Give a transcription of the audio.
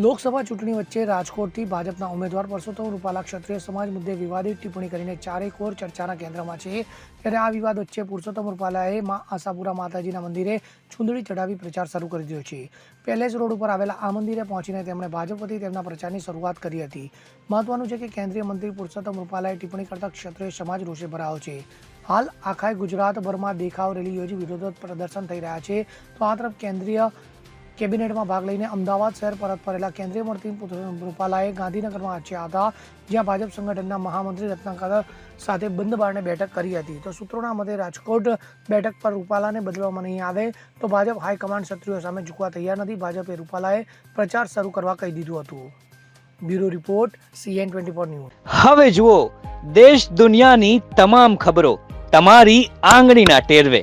લોકસભા ચૂંટણી વચ્ચે રાજકોટથી ભાજપના ઉમેદવાર પરસોત્તમ રૂપાલા ક્ષત્રિય સમાજ મુદ્દે વિવાદિત ટિપ્પણી કરીને ચારેય કોર ચર્ચાના કેન્દ્રમાં છે. ત્યારે આ વિવાદ વચ્ચે પુરુષોત્તમ રૂપાલાએ મા આશાપુરા માતાજીના મંદિરે ચૂંદડી ચઢાવી પ્રચાર શરૂ કરી દીધો છે. પેલેસ રોડ ઉપર આવેલા આ મંદિરે પહોંચીને તેમણે ભાજપ વતી તેમના પ્રચારની શરૂઆત કરી હતી. મહત્વનું છે કે કેન્દ્રીય મંત્રી પુરુષોત્તમ રૂપાલાએ ટિપ્પણી કરતા ક્ષત્રિય સમાજ રોષે ભરાયો છે. હાલ આખા ગુજરાતભરમાં દેખાવ રેલી યોજી વિરોધ પ્રદર્શન થઈ રહ્યા છે. તો આ તરફ કેન્દ્રીય કેબિનેટમાં ભાગ લઈને અમદાવાદ શહેર પરત ફરેલા કેન્દ્રીય મંત્રી રૂપાલાએ ગાંધીનગરમાં આચ્યા હતા જ્યાં ભાજપ સંગઠનના મહામંત્રી રત્નાકર સાથે બંધ બારણે બેઠક કરી હતી. તો સૂત્રોના મતે રાજકોટ બેઠક પર રૂપાલાને બદલવામાં નહીં આવે તો ભાજપ હાઈકમાન્ડ ક્ષત્રિયો સામે ઝૂકવા તૈયાર નથી. ભાજપે રૂપાલાએ પ્રચાર શરૂ કરવા કહી દીધું હતું. Bureau report, CN twenty four news. હવે જુઓ, દેશ દુનિયાની તમામ ખબરો તમારી આંગળીના ટેરવે.